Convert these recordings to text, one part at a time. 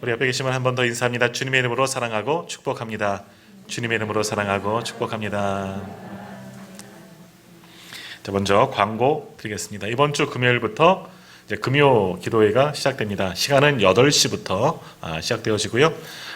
우리 옆에 계시면 한 번 더 인사합니다. 주님의 이름으로 사랑하고 축복합니다. 주님의 이름으로 사랑하고 축복합니다. 자, 먼저 광고 드리겠습니다. 이번 주 금요일부터 이제 금요 기도회가 시작됩니다. 시간은 8시부터 아, 시작되어지고요.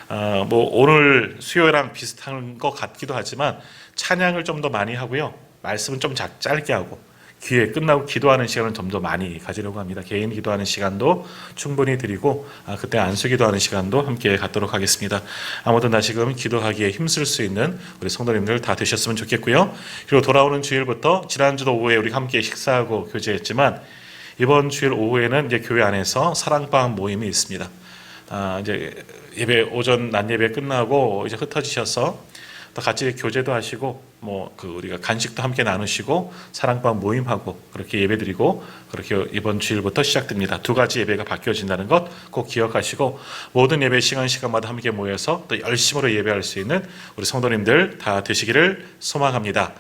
아, 뭐 오늘 수요일랑 비슷한 것 같기도 하지만 찬양을 좀 더 많이 하고요. 말씀은 좀 작- 짧게 하고 기회 끝나고 기도하는 시간을 좀 더 많이 가지려고 합니다. 개인 기도하는 시간도 충분히 드리고 아, 그때 안수 기도하는 시간도 함께 갖도록 하겠습니다. 아무튼 다시금 기도하기에 힘쓸 수 있는 우리 성도님들 다 되셨으면 좋겠고요. 그리고 돌아오는 주일부터 지난주도 오후에 우리 함께 식사하고 교제했지만 이번 주일 오후에는 이제 교회 안에서 사랑방 모임이 있습니다. 아, 이제 예배 오전 낮 예배 끝나고 이제 흩어지셔서 또 같이 교제도 하시고 뭐 그 우리가 간식도 함께 나누시고 사랑방 모임하고 그렇게 예배드리고 그렇게 이번 주일부터 시작됩니다. 두 가지 예배가 바뀌어진다는 것 꼭 기억하시고 모든 예배 시간 시간마다 함께 모여서 또 열심으로 예배할 수 있는 우리 성도님들 다 되시기를 소망합니다.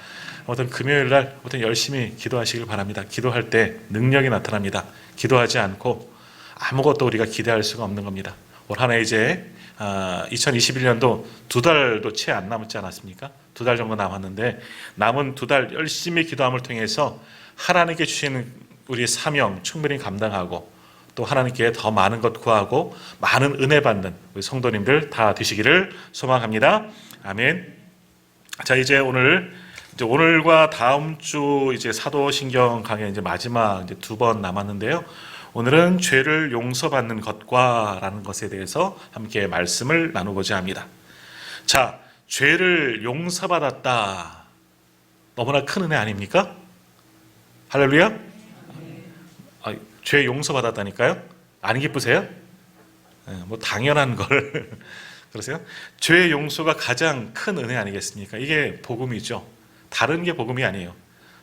아무튼 금요일 날 아무튼 열심히 기도하시길 바랍니다. 기도할 때 능력이 나타납니다. 기도하지 않고 아무것도 우리가 기대할 수가 없는 겁니다. 올 한해 이제 아, 2021년도 두 달도 채 안 남았지 않았습니까? 두 달 정도 남았는데 남은 두 달 열심히 기도함을 통해서 하나님께 주시는 우리의 사명 충분히 감당하고 또 하나님께 더 많은 것 구하고 많은 은혜 받는 우리 성도님들 다 되시기를 소망합니다. 아멘. 자 이제 오늘 이제 오늘과 다음 주 이제 사도신경 강의 이제 마지막 이제 두 번 남았는데요. 오늘은 죄를 용서받는 것과라는 것에 대해서 함께 말씀을 나누고자 합니다. 자, 죄를 용서받았다. 너무나 큰 은혜 아닙니까? 할렐루야? 아, 죄 용서받았다니까요? 안 기쁘세요? 예, 뭐 당연한 걸 그러세요? 죄 용서가 가장 큰 은혜 아니겠습니까? 이게 복음이죠. 다른 게 복음이 아니에요.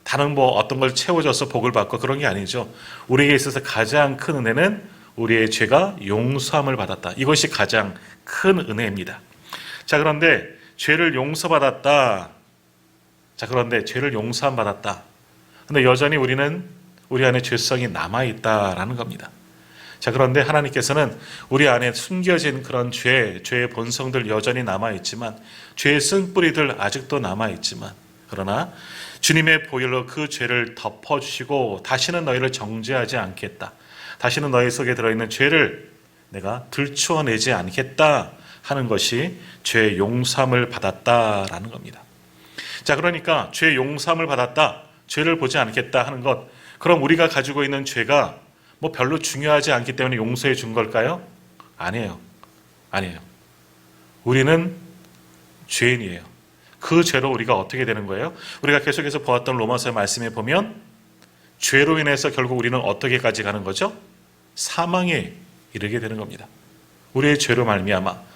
다른 뭐 어떤 걸 채워줘서 복을 받고 그런 게 아니죠. 우리에게 있어서 가장 큰 은혜는 우리의 죄가 용서함을 받았다. 이것이 가장 큰 은혜입니다. 자, 그런데 죄를 용서받았다. 자, 그런데 죄를 용서함 받았다. 근데 여전히 우리는 우리 안에 죄성이 남아 있다라는 겁니다. 자, 그런데 하나님께서는 우리 안에 숨겨진 그런 죄, 죄의 본성들 여전히 남아 있지만 죄의 쓴뿌리들 아직도 남아 있지만 그러나 주님의 보혈로 그 죄를 덮어 주시고 다시는 너희를 정죄하지 않겠다. 다시는 너희 속에 들어 있는 죄를 내가 들추어 내지 않겠다 하는 것이 죄의 용서함을 받았다라는 겁니다. 자, 그러니까 죄의 용서함을 받았다. 죄를 보지 않겠다 하는 것. 그럼 우리가 가지고 있는 죄가 뭐 별로 중요하지 않기 때문에 용서해 준 걸까요? 아니에요. 아니에요. 우리는 죄인이에요. 그 죄로 우리가 어떻게 되는 거예요? 우리가 계속해서 보았던 로마서의 말씀에 보면 죄로 인해서 결국 우리는 어떻게까지 가는 거죠? 사망에 이르게 되는 겁니다. 우리의 죄로 말미암아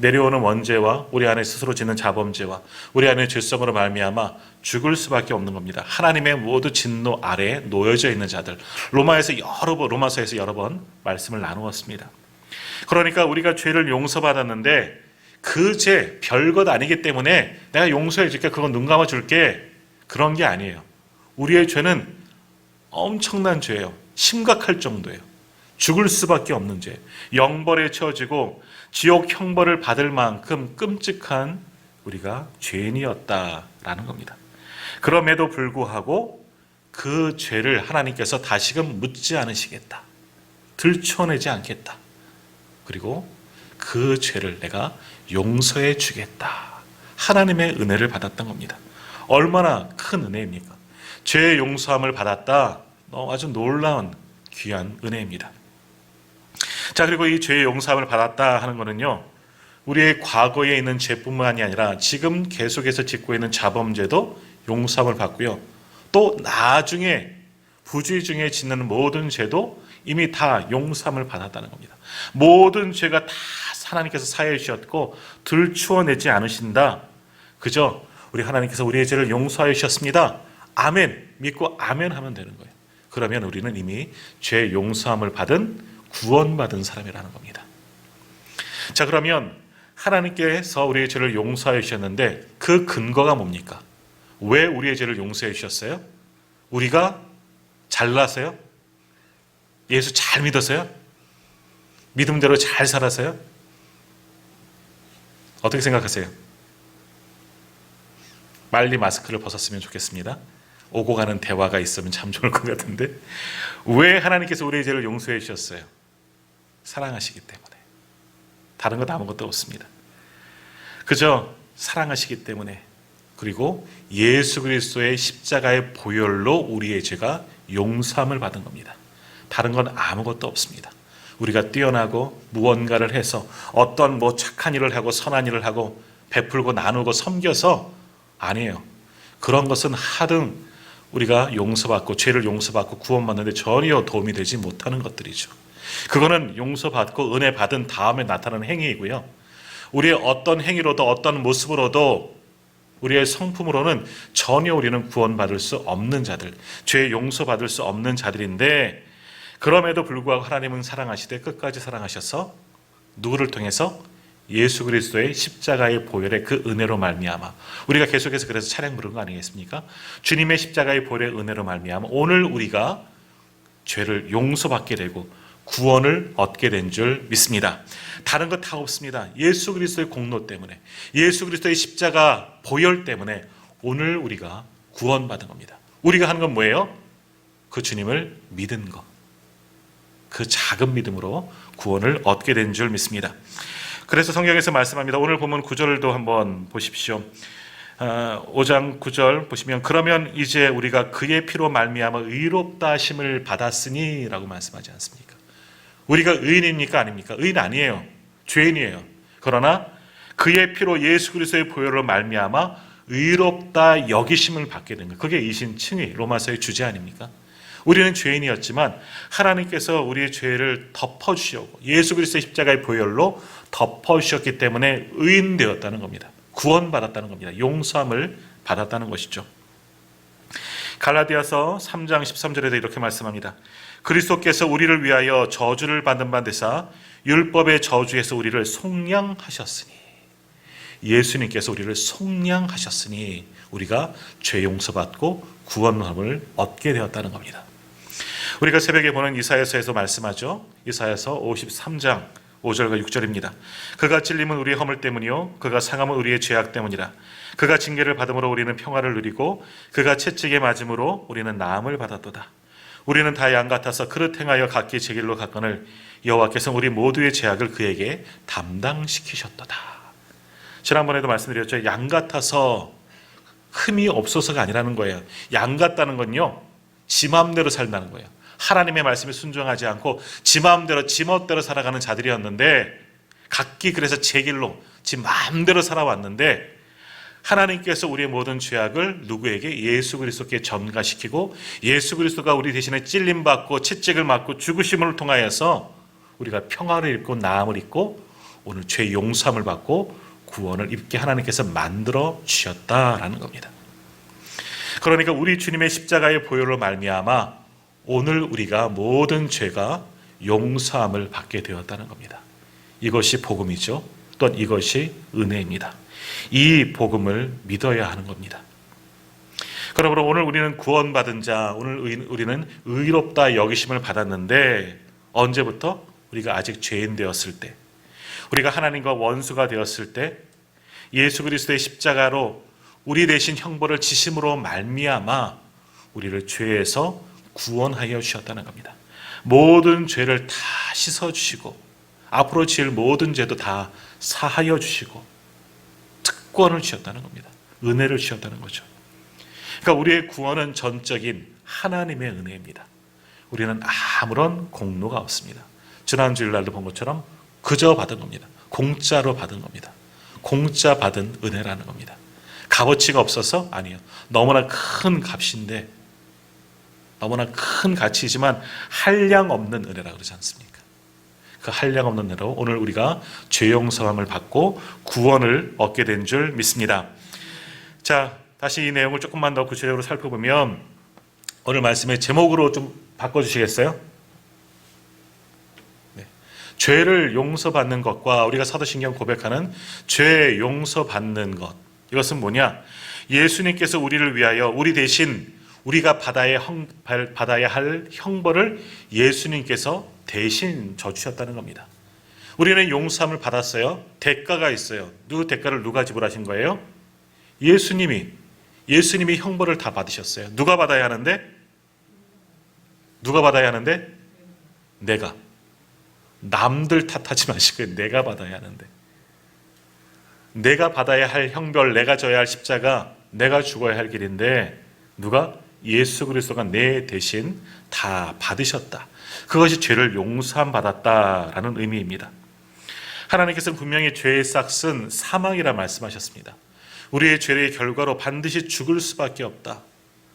내려오는 원죄와 우리 안에 스스로 짓는 자범죄와 우리 안에 죄성으로 말미암아 죽을 수밖에 없는 겁니다. 하나님의 모두 진노 아래에 놓여져 있는 자들. 로마에서 여러 번 로마서에서 여러 번 말씀을 나누었습니다. 그러니까 우리가 죄를 용서받았는데 그 죄 별것 아니기 때문에 내가 용서해 줄게 그건 눈 감아 줄게 그런 게 아니에요. 우리의 죄는 엄청난 죄예요. 심각할 정도예요. 죽을 수밖에 없는 죄. 영벌에 채워지고 지옥 형벌을 받을 만큼 끔찍한 우리가 죄인이었다라는 겁니다. 그럼에도 불구하고 그 죄를 하나님께서 다시금 묻지 않으시겠다. 들춰내지 않겠다. 그리고 그 죄를 내가 용서해 주겠다. 하나님의 은혜를 받았던 겁니다. 얼마나 큰 은혜입니까? 죄의 용서함을 받았다. 어, 아주 놀라운 귀한 은혜입니다. 자, 그리고 이 죄의 용서함을 받았다 하는 거는요, 우리의 과거에 있는 죄뿐만이 아니라 지금 계속해서 짓고 있는 자범죄도 용서함을 받고요. 또 나중에 부주의 중에 짓는 모든 죄도 이미 다 용서함을 받았다는 겁니다. 모든 죄가 다 하나님께서 사해 주셨고 들추어내지 않으신다. 그저 우리 하나님께서 우리의 죄를 용서하여 주셨습니다. 아멘 믿고 아멘 하면 되는 거예요. 그러면 우리는 이미 죄 용서함을 받은 구원받은 사람이라는 겁니다. 자 그러면 하나님께서 우리의 죄를 용서하여 주셨는데 그 근거가 뭡니까? 왜 우리의 죄를 용서해 주셨어요? 우리가 잘나서요? 예수 잘 믿어서요? 믿음대로 잘 살아서요? 어떻게 생각하세요? 빨리 마스크를 벗었으면 좋겠습니다. 오고 가는 대화가 있으면 참 좋을 것 같은데 왜 하나님께서 우리의 죄를 용서해 주셨어요? 사랑하시기 때문에 다른 것 아무것도 없습니다. 그저 사랑하시기 때문에 그리고 예수 그리스도의 십자가의 보혈로 우리의 죄가 용서함을 받은 겁니다. 다른 건 아무것도 없습니다. 우리가 뛰어나고 무언가를 해서 어떤 뭐 착한 일을 하고 선한 일을 하고 베풀고 나누고 섬겨서 아니에요. 그런 것은 하등 우리가 용서받고 죄를 용서받고 구원받는데 전혀 도움이 되지 못하는 것들이죠. 그거는 용서받고 은혜 받은 다음에 나타나는 행위이고요. 우리의 어떤 행위로도 어떤 모습으로도 우리의 성품으로는 전혀 우리는 구원받을 수 없는 자들, 죄 용서받을 수 없는 자들인데 그럼에도 불구하고 하나님은 사랑하시되 끝까지 사랑하셔서 누구를 통해서 예수 그리스도의 십자가의 보혈의 그 은혜로 말미암아 우리가 계속해서 그래서 차량 부른 거 아니겠습니까? 주님의 십자가의 보혈의 은혜로 말미암아 오늘 우리가 죄를 용서받게 되고 구원을 얻게 된 줄 믿습니다. 다른 것 다 없습니다. 예수 그리스도의 공로 때문에 예수 그리스도의 십자가 보혈 때문에 오늘 우리가 구원받은 겁니다. 우리가 하는 건 뭐예요? 그 주님을 믿은 것. 그 작은 믿음으로 구원을 얻게 된 줄 믿습니다. 그래서 성경에서 말씀합니다. 오늘 보면 구절도 한번 보십시오. 5장 9절 보시면 그러면 이제 우리가 그의 피로 말미암아 의롭다 하심을 받았으니라고 말씀하지 않습니까? 우리가 의인입니까 아닙니까? 의인 아니에요. 죄인이에요. 그러나 그의 피로 예수 그리스도의 보혈로 말미암아 의롭다 여기심을 받게 된 거예요. 그게 이신칭의 로마서의 주제 아닙니까? 우리는 죄인이었지만 하나님께서 우리의 죄를 덮어 주셨고 예수 그리스도의 십자가의 보혈로 덮어 주셨기 때문에 의인 되었다는 겁니다. 구원받았다는 겁니다. 용서함을 받았다는 것이죠. 갈라디아서 3장 13절에도 이렇게 말씀합니다. 그리스도께서 우리를 위하여 저주를 받는 바 되사 율법의 저주에서 우리를 속량하셨으니 예수님께서 우리를 속량하셨으니 우리가 죄 용서받고 구원함을 얻게 되었다는 겁니다. 우리가 새벽에 보는 이사야서에서 말씀하죠. 이사야서 53장 5절과 6절입니다. 그가 찔림은 우리의 허물 때문이요 그가 상함은 우리의 죄악 때문이라. 그가 징계를 받음으로 우리는 평화를 누리고 그가 채찍에 맞음으로 우리는 나음을 받았도다. 우리는 다 양 같아서 그릇 행하여 각기 제 길로 갔거늘 여호와께서 우리 모두의 죄악을 그에게 담당시키셨도다. 지난번에도 말씀드렸죠. 양 같아서 흠이 없어서가 아니라는 거예요. 양 같다는 건요. 지 마음대로 살다는 거예요. 하나님의 말씀에 순종하지 않고 지 마음대로 지 멋대로 살아가는 자들이었는데 각기 그래서 제 길로 지 마음대로 살아왔는데 하나님께서 우리의 모든 죄악을 누구에게 예수 그리스도께 전가시키고 예수 그리스도가 우리 대신에 찔림 받고 채찍을 맞고 죽으심을 통하여서 우리가 평화를 잃고 나음을 잃고 오늘 죄 용서함을 받고 구원을 입게 하나님께서 만들어 주셨다라는 겁니다. 그러니까 우리 주님의 십자가의 보혈로 말미암아 오늘 우리가 모든 죄가 용서함을 받게 되었다는 겁니다. 이것이 복음이죠. 또한 이것이 은혜입니다. 이 복음을 믿어야 하는 겁니다. 그러므로 오늘 우리는 구원받은 자, 오늘 우리는 의롭다 여기심을 받았는데 언제부터 우리가 아직 죄인 되었을 때, 우리가 하나님과 원수가 되었을 때, 예수 그리스도의 십자가로 우리 대신 형벌을 지심으로 말미암아 우리를 죄에서 구원하여 주셨다는 겁니다. 모든 죄를 다 씻어 주시고 앞으로 지을 모든 죄도 다 사하여 주시고 특권을 주셨다는 겁니다. 은혜를 주셨다는 거죠. 그러니까 우리의 구원은 전적인 하나님의 은혜입니다. 우리는 아무런 공로가 없습니다. 지난 주일날도 본 것처럼 그저 받은 겁니다. 공짜로 받은 겁니다. 공짜 받은 은혜라는 겁니다. 값어치가 없어서 아니요. 너무나 큰 값인데 너무나 큰 가치이지만 한량 없는 은혜라 그러지 않습니까? 그 한량 없는 은혜로 오늘 우리가 죄 용서함을 받고 구원을 얻게 된 줄 믿습니다. 자, 다시 이 내용을 조금만 더 구체적으로 살펴보면 오늘 말씀의 제목으로 좀 바꿔 주시겠어요? 네. 죄를 용서받는 것과 우리가 사도신경 고백하는 죄 용서받는 것 이것은 뭐냐? 예수님께서 우리를 위하여 우리 대신 우리가 받아야, 받아야 할 형벌을 예수님께서 대신 져주셨다는 겁니다. 우리는 용서함을 받았어요. 대가가 있어요. 누구 대가를 누가 지불하신 거예요? 예수님이 예수님이 형벌을 다 받으셨어요. 누가 받아야 하는데? 누가 받아야 하는데? 내가. 남들 탓하지 마시고 내가 받아야 하는데. 내가 받아야 할 형벌, 내가 져야 할 십자가, 내가 죽어야 할 길인데 누가 예수 그리스도가 내 대신 다 받으셨다. 그것이 죄를 용서함 받았다라는 의미입니다. 하나님께서는 분명히 죄의 싹은 사망이라 말씀하셨습니다. 우리의 죄의 결과로 반드시 죽을 수밖에 없다.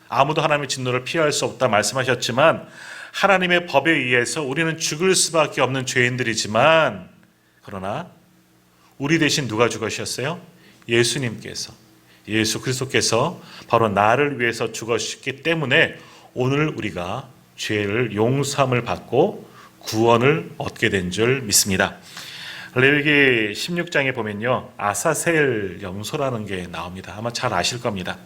아무도 하나님의 진노를 피할 수 없다 말씀하셨지만 하나님의 법에 의해서 우리는 죽을 수밖에 없는 죄인들이지만 그러나 우리 대신 누가 죽으셨어요? 예수님께서 예수 그리스도께서 바로 나를 위해서 죽으셨기 때문에 오늘 우리가 죄를 용서함을 받고 구원을 얻게 된 줄 믿습니다. 레위기 16장에 보면요. 아사셀 염소라는 게 나옵니다. 아마 잘 아실 겁니다.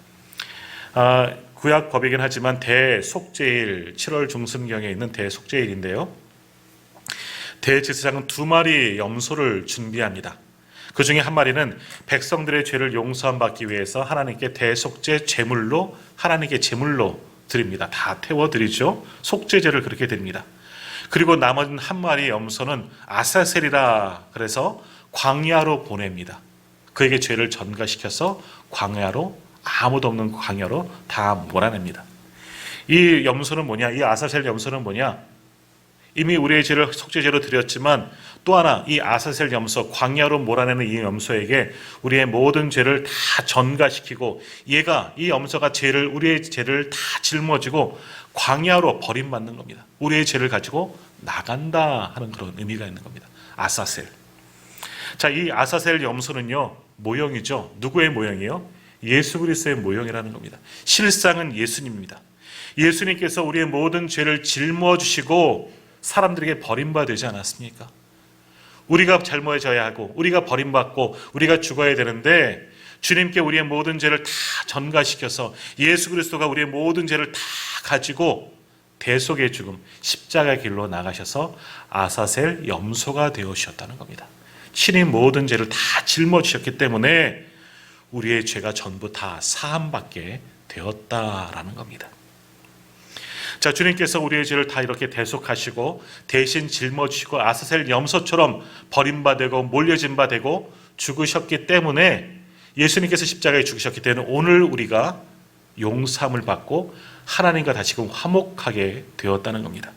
아, 구약 법이긴 하지만 대속죄일 7월 중순경에 있는 대속죄일인데요. 대제사장은 두 마리 염소를 준비합니다. 그 중에 한 마리는 백성들의 죄를 용서함 받기 위해서 하나님께 대속죄 제물로 하나님께 제물로 드립니다. 다 태워 드리죠. 속죄제를 그렇게 드립니다. 그리고 나머지 한 마리 염소는 아사셀이라 그래서 광야로 보냅니다. 그에게 죄를 전가시켜서 광야로 아무도 없는 광야로 다 몰아냅니다. 이 염소는 뭐냐? 이 아사셀 염소는 뭐냐? 이미 우리의 죄를 속죄제로 드렸지만 또 하나 이 아사셀 염소 광야로 몰아내는 이 염소에게 우리의 모든 죄를 다 전가시키고 얘가 이 염소가 죄를 우리의 죄를 다 짊어지고 광야로 버림받는 겁니다. 우리의 죄를 가지고 나간다 하는 그런 의미가 있는 겁니다. 아사셀. 자, 이 아사셀 염소는요 모형이죠. 누구의 모형이요? 예수 그리스도의 모형이라는 겁니다. 실상은 예수님입니다. 예수님께서 우리의 모든 죄를 짊어지시고 사람들에게 버림받지 않았습니까? 우리가 잘못져야 하고 우리가 버림받고 우리가 죽어야 되는데 주님께 우리의 모든 죄를 다 전가시켜서 예수 그리스도가 우리의 모든 죄를 다 가지고 대속의 죽음 십자가 길로 나가셔서 아사셀 염소가 되어주셨다는 겁니다. 친히 모든 죄를 다 짊어지셨기 때문에 우리의 죄가 전부 다 사함받게 되었다라는 겁니다. 자, 주님께서 우리의 죄를 다 이렇게 대속하시고 대신 짊어지시고 아사셀 염소처럼 버림받고 몰려진 바 되고 죽으셨기 때문에 예수님께서 십자가에 죽으셨기 때문에 오늘 우리가 용서함을 받고 하나님과 다시금 화목하게 되었다는 겁니다.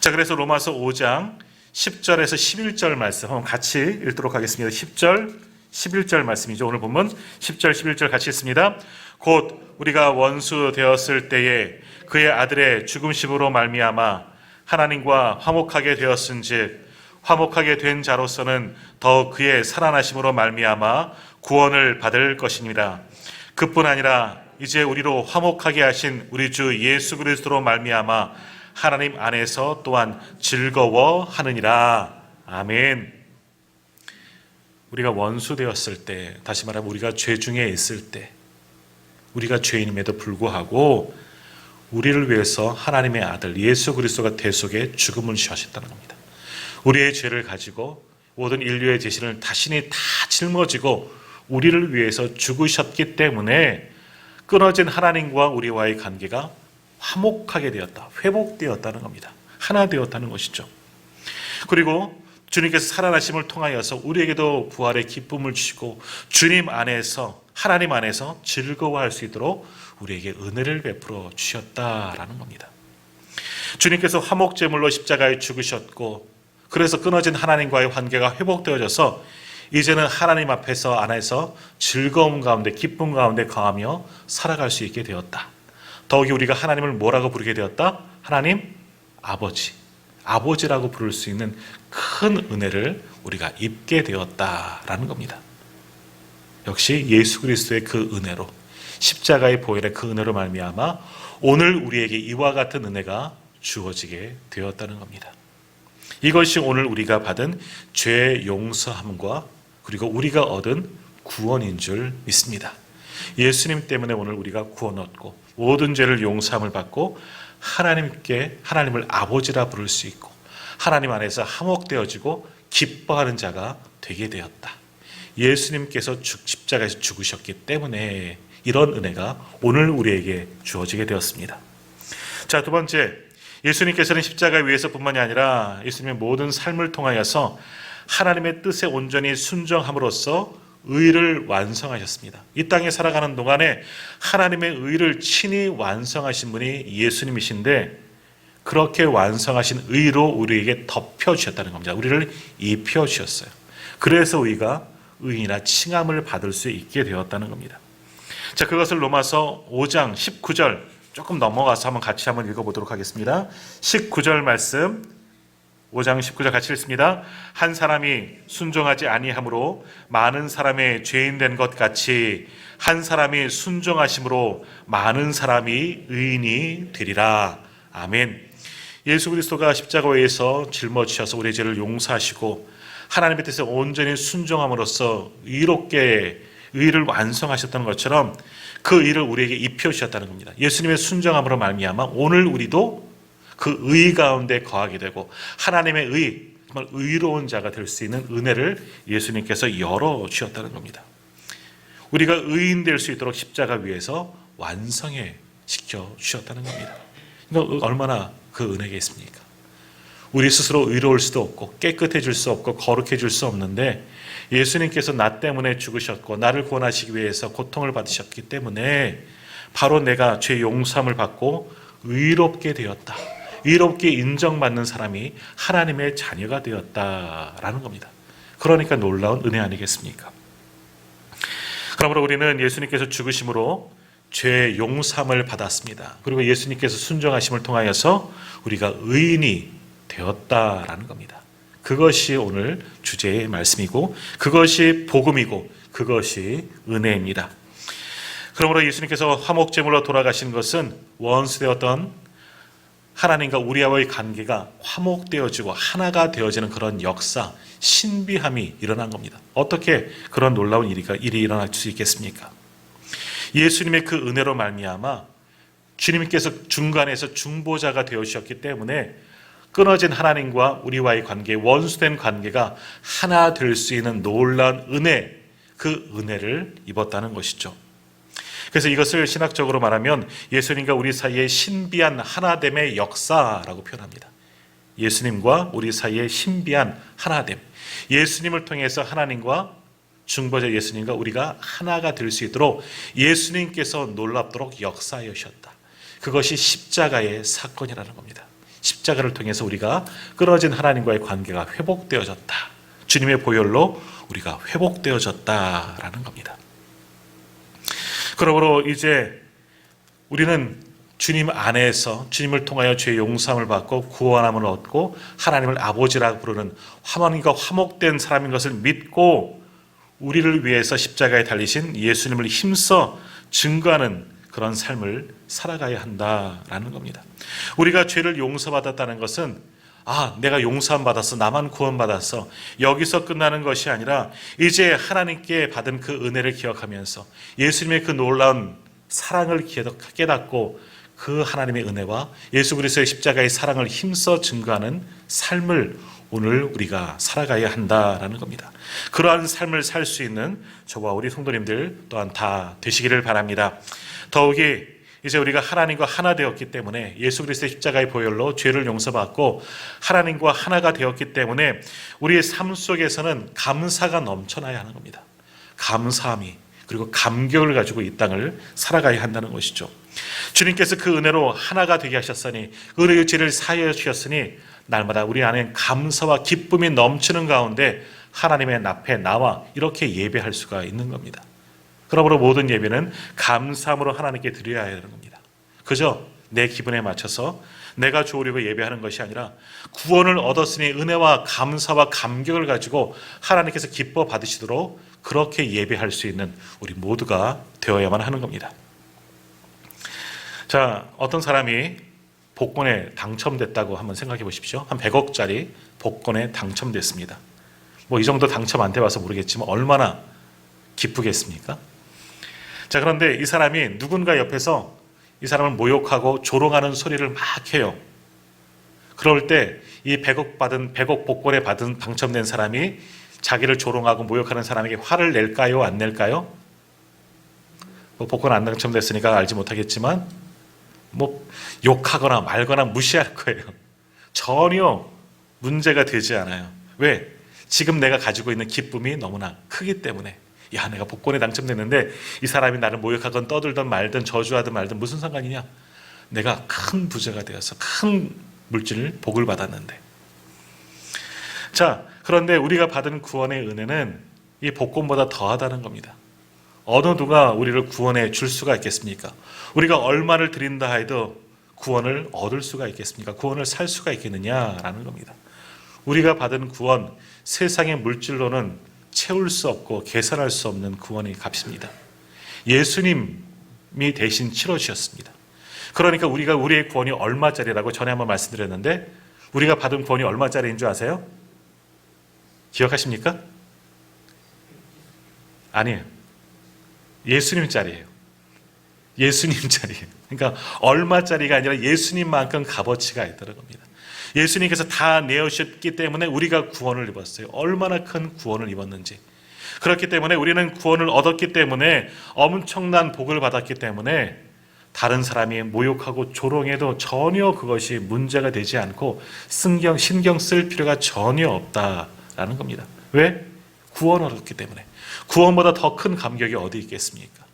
자, 그래서 로마서 5장 10절에서 11절 말씀 한번 같이 읽도록 하겠습니다. 10절 11절 말씀이죠. 오늘 본문 10절 11절 같이 읽습니다. 곧 우리가 원수 되었을 때에 그의 아들의 죽음심으로 말미암아 하나님과 화목하게 되었은즉 화목하게 된 자로서는 더 그의 살아나심으로 말미암아 구원을 받을 것입니다. 그뿐 아니라 이제 우리로 화목하게 하신 우리 주 예수 그리스도로 말미암아 하나님 안에서 또한 즐거워하느니라. 아멘. 우리가 원수 되었을 때, 다시 말하면 우리가 죄 중에 있을 때, 우리가 죄인임에도 불구하고 우리를 위해서 하나님의 아들 예수 그리스도가 대속에 죽음을 시하셨다는 겁니다. 우리의 죄를 가지고 모든 인류의 죄신을 자신이 다 짊어지고 우리를 위해서 죽으셨기 때문에 끊어진 하나님과 우리와의 관계가 화목하게 되었다. 회복되었다는 겁니다. 하나 되었다는 것이죠. 그리고 주님께서 살아나심을 통하여서 우리에게도 부활의 기쁨을 주시고 주님 안에서 하나님 안에서 즐거워할 수 있도록 우리에게 은혜를 베풀어 주셨다라는 겁니다. 주님께서 화목제물로 십자가에 죽으셨고 그래서 끊어진 하나님과의 관계가 회복되어져서 이제는 하나님 앞에서 안에서 즐거움 가운데 기쁨 가운데 거하며 살아갈 수 있게 되었다. 더욱이 우리가 하나님을 뭐라고 부르게 되었다? 하나님 아버지. 아버지라고 부를 수 있는 큰 은혜를 우리가 입게 되었다라는 겁니다. 역시 예수 그리스도의 그 은혜로 십자가의 보혈의 그 은혜로 말미암아 오늘 우리에게 이와 같은 은혜가 주어지게 되었다는 겁니다. 이것이 오늘 우리가 받은 죄 용서함과 그리고 우리가 얻은 구원인 줄 믿습니다. 예수님 때문에 오늘 우리가 구원 얻고 모든 죄를 용서함을 받고 하나님께 하나님을 아버지라 부를 수 있고 하나님 안에서 화목되어지고 기뻐하는 자가 되게 되었다. 예수님께서 죽- 십자가에서 죽으셨기 때문에 이런 은혜가 오늘 우리에게 주어지게 되었습니다. 자, 두 번째. 예수님께서는 십자가 위에서뿐만이 아니라 예수님의 모든 삶을 통하여서 하나님의 뜻에 온전히 순정함으로써 의를 완성하셨습니다. 이 땅에 살아가는 동안에 하나님의 의를 친히 완성하신 분이 예수님이신데 그렇게 완성하신 의로 우리에게 덮여 주셨다는 겁니다. 우리를 입혀 주셨어요. 그래서 우리가 의인이나 칭함을 받을 수 있게 되었다는 겁니다. 자, 그것을 로마서 5장 19절 조금 넘어가서 한번 같이 한번 읽어보도록 하겠습니다. 19절 말씀 5장 19절 같이 읽습니다. 한 사람이 순종하지 아니함으로 많은 사람의 죄인 된 것 같이 한 사람이 순종하심으로 많은 사람이 의인이 되리라. 아멘. 예수 그리스도가 십자가에서 짊어지셔서 우리의 죄를 용서하시고 하나님의 뜻에 온전히 순종함으로써 의롭게 의를 완성하셨다는 것처럼 그 의를 우리에게 입혀 주셨다는 겁니다. 예수님의 순종함으로 말미암아 오늘 우리도 그 의 가운데 거하게 되고 하나님의 의 정말 의로운 자가 될 수 있는 은혜를 예수님께서 열어 주셨다는 겁니다. 우리가 의인 될 수 있도록 십자가 위에서 완성해 시켜 주셨다는 겁니다. 그러니까 얼마나 그 은혜가 있습니까? 우리 스스로 의로울 수도 없고 깨끗해질 수 없고 거룩해질 수 없는데 예수님께서 나 때문에 죽으셨고 나를 구원하시기 위해서 고통을 받으셨기 때문에 바로 내가 죄 용서함을 받고 의롭게 되었다. 의롭게 인정받는 사람이 하나님의 자녀가 되었다라는 겁니다. 그러니까 놀라운 은혜 아니겠습니까? 그러므로 우리는 예수님께서 죽으심으로 죄 용서함을 받았습니다. 그리고 예수님께서 순종하심을 통하여서 우리가 의인이 되었다라는 겁니다. 그것이 오늘 주제의 말씀이고 그것이 복음이고 그것이 은혜입니다. 그러므로 예수님께서 화목제물로 돌아가신 것은 원수되었던 하나님과 우리와의 관계가 화목되어지고 하나가 되어지는 그런 역사, 신비함이 일어난 겁니다. 어떻게 그런 놀라운 일이, 일이 일어날 수 있겠습니까? 예수님의 그 은혜로 말미암아 주님께서 중간에서 중보자가 되어 주셨기 때문에 끊어진 하나님과 우리와의 관계, 원수된 관계가 하나 될 수 있는 놀라운 은혜, 그 은혜를 입었다는 것이죠. 그래서 이것을 신학적으로 말하면 예수님과 우리 사이의 신비한 하나됨의 역사라고 표현합니다. 예수님과 우리 사이의 신비한 하나됨. 예수님을 통해서 하나님과 중보자 예수님과 우리가 하나가 될 수 있도록 예수님께서 놀랍도록 역사하여 셨다. 그것이 십자가의 사건이라는 겁니다. 십자가를 통해서 우리가 끊어진 하나님과의 관계가 회복되어졌다. 주님의 보혈로 우리가 회복되어졌다라는 겁니다. 그러므로 이제 우리는 주님 안에서 주님을 통하여 죄 용서함을 받고 구원함을 얻고 하나님을 아버지라고 부르는 하나님과 화목된 사람인 것을 믿고 우리를 위해서 십자가에 달리신 예수님을 힘써 증거하는 그런 삶을 살아가야 한다라는 겁니다. 우리가 죄를 용서받았다는 것은 아, 내가 용서함 받았어. 나만 구원받았어. 여기서 끝나는 것이 아니라 이제 하나님께 받은 그 은혜를 기억하면서 예수님의 그 놀라운 사랑을 깨닫고 그 하나님의 은혜와 예수 그리스도의 십자가의 사랑을 힘써 증거하는 삶을 오늘 우리가 살아가야 한다라는 겁니다. 그러한 삶을 살 수 있는 저와 우리 성도님들 또한 다 되시기를 바랍니다. 더욱이 이제 우리가 하나님과 하나 되었기 때문에 예수 그리스도의 십자가의 보혈로 죄를 용서받고 하나님과 하나가 되었기 때문에 우리의 삶 속에서는 감사가 넘쳐나야 하는 겁니다. 감사함이 그리고 감격을 가지고 이 땅을 살아가야 한다는 것이죠. 주님께서 그 은혜로 하나가 되게 하셨으니 은혜의 죄를 사하여 주셨으니 날마다 우리 안에 감사와 기쁨이 넘치는 가운데 하나님의 앞에 나와 이렇게 예배할 수가 있는 겁니다. 그러므로 모든 예배는 감사함으로 하나님께 드려야 하는 겁니다. 그저 내 기분에 맞춰서 내가 좋으려고 예배하는 것이 아니라 구원을 얻었으니 은혜와 감사와 감격을 가지고 하나님께서 기뻐 받으시도록 그렇게 예배할 수 있는 우리 모두가 되어야만 하는 겁니다. 자, 어떤 사람이 복권에 당첨됐다고 한번 생각해 보십시오. 한 100억짜리 복권에 당첨됐습니다. 뭐 이 정도 당첨 안 돼봐서 모르겠지만 얼마나 기쁘겠습니까? 자, 그런데 이 사람이 누군가 옆에서 이 사람을 모욕하고 조롱하는 소리를 막 해요. 그럴 때 이 100억 받은 100억 복권에 받은 당첨된 사람이 자기를 조롱하고 모욕하는 사람에게 화를 낼까요? 안 낼까요? 뭐 복권 안 당첨됐으니까 알지 못하겠지만 뭐 욕하거나 말거나 무시할 거예요. 전혀 문제가 되지 않아요. 왜? 지금 내가 가지고 있는 기쁨이 너무나 크기 때문에 야 내가 복권에 당첨됐는데 이 사람이 나를 모욕하건 떠들던 말든 저주하든 말든 무슨 상관이냐? 내가 큰 부자가 되어서 큰 물질을 복을 받았는데 자 그런데 우리가 받은 구원의 은혜는 이 복권보다 더하다는 겁니다. 어느 누가 우리를 구원해 줄 수가 있겠습니까? 우리가 얼마를 드린다 해도 구원을 얻을 수가 있겠습니까? 구원을 살 수가 있겠느냐라는 겁니다. 우리가 받은 구원, 세상의 물질로는 채울 수 없고 계산할 수 없는 구원의 값입니다. 예수님이 대신 치러주셨습니다. 그러니까 우리가 우리의 구원이 얼마짜리라고 전에 한번 말씀드렸는데 우리가 받은 구원이 얼마짜리인 줄 아세요? 기억하십니까? 아니에요. 예수님 짜리예요. 예수님 짜리예요. 그러니까 얼마짜리가 아니라 예수님만큼 값어치가 있다는 겁니다. 예수님께서 다 내어주셨기 때문에 우리가 구원을 입었어요. 얼마나 큰 구원을 입었는지. 그렇기 때문에 우리는 구원을 얻었기 때문에 엄청난 복을 받았기 때문에 다른 사람이 모욕하고 조롱해도 전혀 그것이 문제가 되지 않고 신경, 신경 쓸 필요가 전혀 없다라는 겁니다. 왜? 구원을 얻었기 때문에. 구원보다 더 큰 감격이 어디 있겠습니까?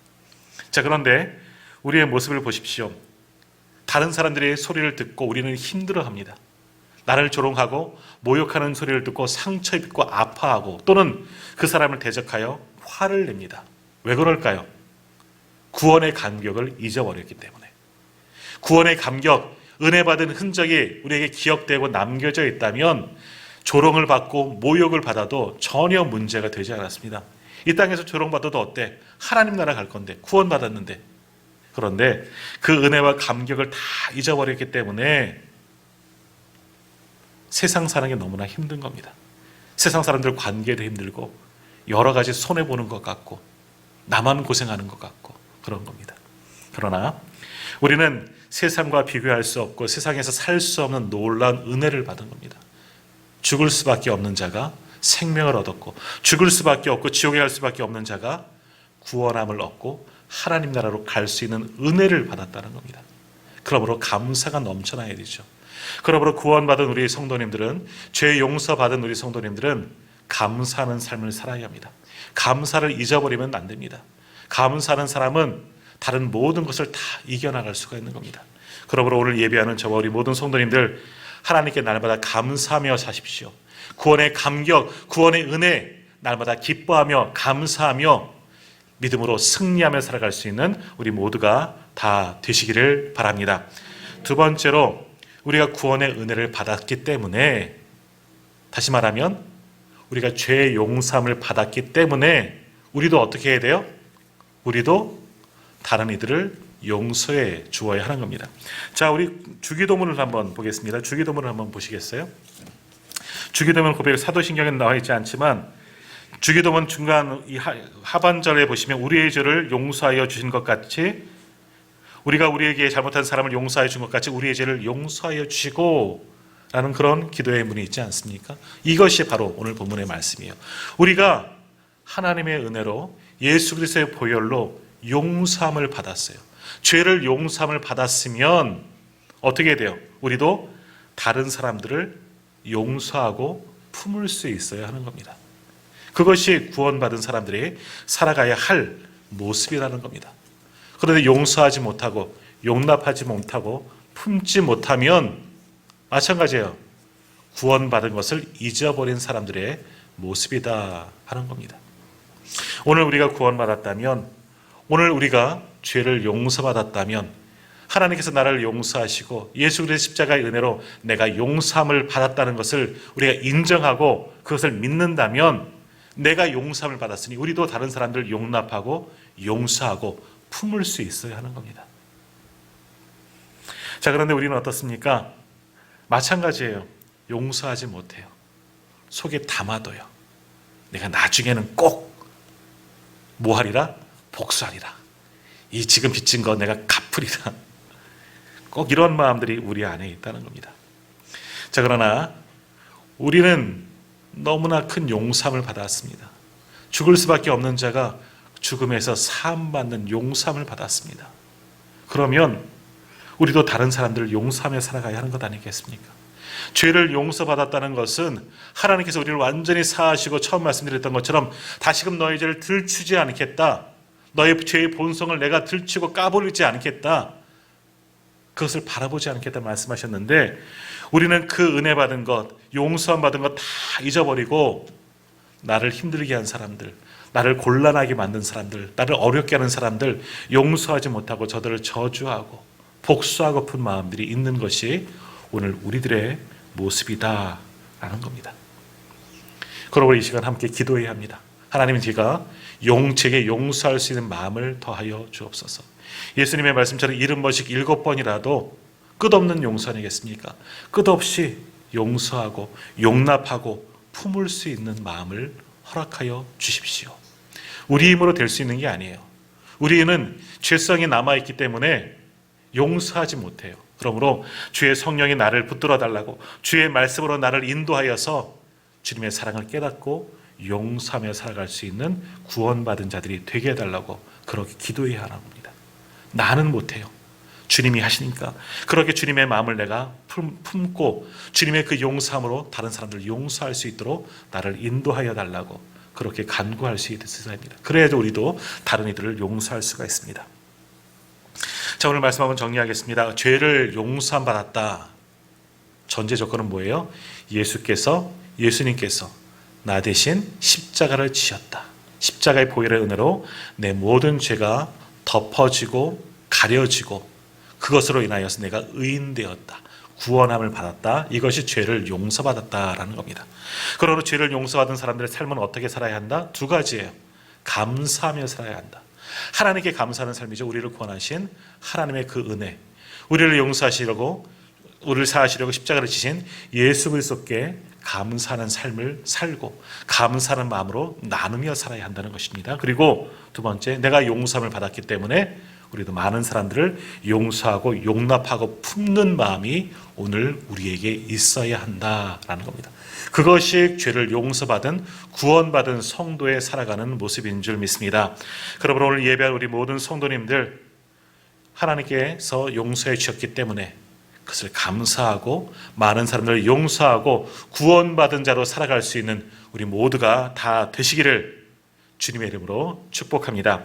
자, 그런데 우리의 모습을 보십시오. 다른 사람들의 소리를 듣고 우리는 힘들어 합니다. 나를 조롱하고 모욕하는 소리를 듣고 상처 입고 아파하고 또는 그 사람을 대적하여 화를 냅니다. 왜 그럴까요? 구원의 감격을 잊어버렸기 때문에. 구원의 감격, 은혜 받은 흔적이 우리에게 기억되고 남겨져 있다면 조롱을 받고 모욕을 받아도 전혀 문제가 되지 않았습니다. 이 땅에서 조롱받아도 어때? 하나님 나라 갈 건데 구원받았는데 그런데 그 은혜와 감격을 다 잊어버렸기 때문에 세상 사는 게 너무나 힘든 겁니다. 세상 사람들 관계도 힘들고 여러 가지 손해 보는 것 같고 나만 고생하는 것 같고 그런 겁니다. 그러나 우리는 세상과 비교할 수 없고 세상에서 살 수 없는 놀라운 은혜를 받은 겁니다. 죽을 수밖에 없는 자가 생명을 얻었고 죽을 수밖에 없고 지옥에 갈 수밖에 없는 자가 구원함을 얻고 하나님 나라로 갈 수 있는 은혜를 받았다는 겁니다. 그러므로 감사가 넘쳐나야 되죠. 그러므로 구원받은 우리 성도님들은 죄 용서받은 우리 성도님들은 감사하는 삶을 살아야 합니다. 감사를 잊어버리면 안 됩니다. 감사하는 사람은 다른 모든 것을 다 이겨나갈 수가 있는 겁니다. 그러므로 오늘 예배하는 저와 우리 모든 성도님들 하나님께 날마다 감사하며 사십시오. 구원의 감격, 구원의 은혜 날마다 기뻐하며 감사하며 믿음으로 승리하며 살아갈 수 있는 우리 모두가 다 되시기를 바랍니다. 두 번째로 우리가 구원의 은혜를 받았기 때문에 다시 말하면 우리가 죄 용서함을 받았기 때문에 우리도 어떻게 해야 돼요? 우리도 다른 이들을 용서해 주어야 하는 겁니다. 자, 우리 주기도문을 한번 보겠습니다. 주기도문을 한번 보시겠어요? 주기도문 고백 사도신경에 나와 있지 않지만 주기도문 중간 이 하반절에 보시면 우리의 죄를 용서하여 주신 것 같이 우리가 우리에게 잘못한 사람을 용서하여 준것 같이 우리의 죄를 용서하여 주시고 라는 그런 기도의 문이 있지 않습니까? 이것이 바로 오늘 본문의 말씀이에요. 우리가 하나님의 은혜로 예수 그리스도의 보혈로 용서함을 받았어요. 죄를 용서함을 받았으면 어떻게 돼요? 우리도 다른 사람들을 용서하고 품을 수 있어야 하는 겁니다. 그것이 구원받은 사람들이 살아가야 할 모습이라는 겁니다. 그런데 용서하지 못하고 용납하지 못하고 품지 못하면 마찬가지예요. 구원받은 것을 잊어버린 사람들의 모습이다 하는 겁니다. 오늘 우리가 구원받았다면 오늘 우리가 죄를 용서받았다면 하나님께서 나를 용서하시고 예수 그리스도 십자가의 은혜로 내가 용서함을 받았다는 것을 우리가 인정하고 그것을 믿는다면 내가 용서함을 받았으니 우리도 다른 사람들을 용납하고 용서하고 품을 수 있어야 하는 겁니다. 자, 그런데 우리는 어떻습니까? 마찬가지예요. 용서하지 못해요. 속에 담아둬요. 내가 나중에는 꼭 뭐하리라? 복수하리라. 이 지금 빚진 거 내가 갚으리라. 꼭 이런 마음들이 우리 안에 있다는 겁니다. 자, 그러나 우리는 너무나 큰 용sam을 받았습니다. 죽을 수밖에 없는 자가 죽음에서 사함받는 용sam을 받았습니다. 그러면 우리도 다른 사람들을 용서하며 살아가야 하는 것 아니겠습니까? 죄를 용서받았다는 것은 하나님께서 우리를 완전히 사하시고 처음 말씀드렸던 것처럼 다시금 너의 죄를 들추지 않겠다. 너의 죄의 본성을 내가 들추고 까버리지 않겠다. 그것을 바라보지 않겠다 말씀하셨는데 우리는 그 은혜 받은 것, 용서함 받은 것 다 잊어버리고 나를 힘들게 한 사람들, 나를 곤란하게 만든 사람들, 나를 어렵게 하는 사람들 용서하지 못하고 저들을 저주하고 복수하고픈 마음들이 있는 것이 오늘 우리들의 모습이다라는 겁니다. 그러고 이 시간 함께 기도해야 합니다. 하나님 제가 용책에 용서할 수 있는 마음을 더하여 주옵소서. 예수님의 말씀처럼 일흔 번씩 일곱 번이라도 끝없는 용서 아니겠습니까? 끝없이 용서하고 용납하고 품을 수 있는 마음을 허락하여 주십시오. 우리 힘으로 될 수 있는 게 아니에요. 우리는 죄성이 남아있기 때문에 용서하지 못해요. 그러므로 주의 성령이 나를 붙들어 달라고 주의 말씀으로 나를 인도하여서 주님의 사랑을 깨닫고 용서하며 살아갈 수 있는 구원받은 자들이 되게 해달라고 그렇게 기도해야 하는 겁니다. 나는 못해요. 주님이 하시니까 그렇게 주님의 마음을 내가 품, 품고 주님의 그 용서함으로 다른 사람들을 용서할 수 있도록 나를 인도하여 달라고 그렇게 간구할 수 있어야 합니다. 그래야지 우리도 다른 이들을 용서할 수가 있습니다. 자 오늘 말씀 한번 정리하겠습니다. 죄를 용서함 받았다. 전제 조건은 뭐예요? 예수께서 예수님께서 나 대신 십자가를 지셨다. 십자가의 보혈의 은혜로 내 모든 죄가 덮어지고 가려지고 그것으로 인하여서 내가 의인 되었다. 구원함을 받았다. 이것이 죄를 용서받았다라는 겁니다. 그러므로 죄를 용서받은 사람들의 삶은 어떻게 살아야 한다? 두 가지예요. 감사하며 살아야 한다. 하나님께 감사하는 삶이죠. 우리를 구원하신 하나님의 그 은혜. 우리를 용서하시려고 우리를 사하시려고 십자가를 지신 예수 그리스도께 감사하는 삶을 살고 감사하는 마음으로 나누며 살아야 한다는 것입니다. 그리고 두 번째, 내가 용서함을 받았기 때문에 우리도 많은 사람들을 용서하고 용납하고 품는 마음이 오늘 우리에게 있어야 한다라는 겁니다. 그것이 죄를 용서받은 구원받은 성도의 살아가는 모습인 줄 믿습니다. 그러므로 오늘 예배할 우리 모든 성도님들 하나님께서 용서해 주셨기 때문에 그것을 감사하고 많은 사람들을 용서하고 구원받은 자로 살아갈 수 있는 우리 모두가 다 되시기를 주님의 이름으로 축복합니다.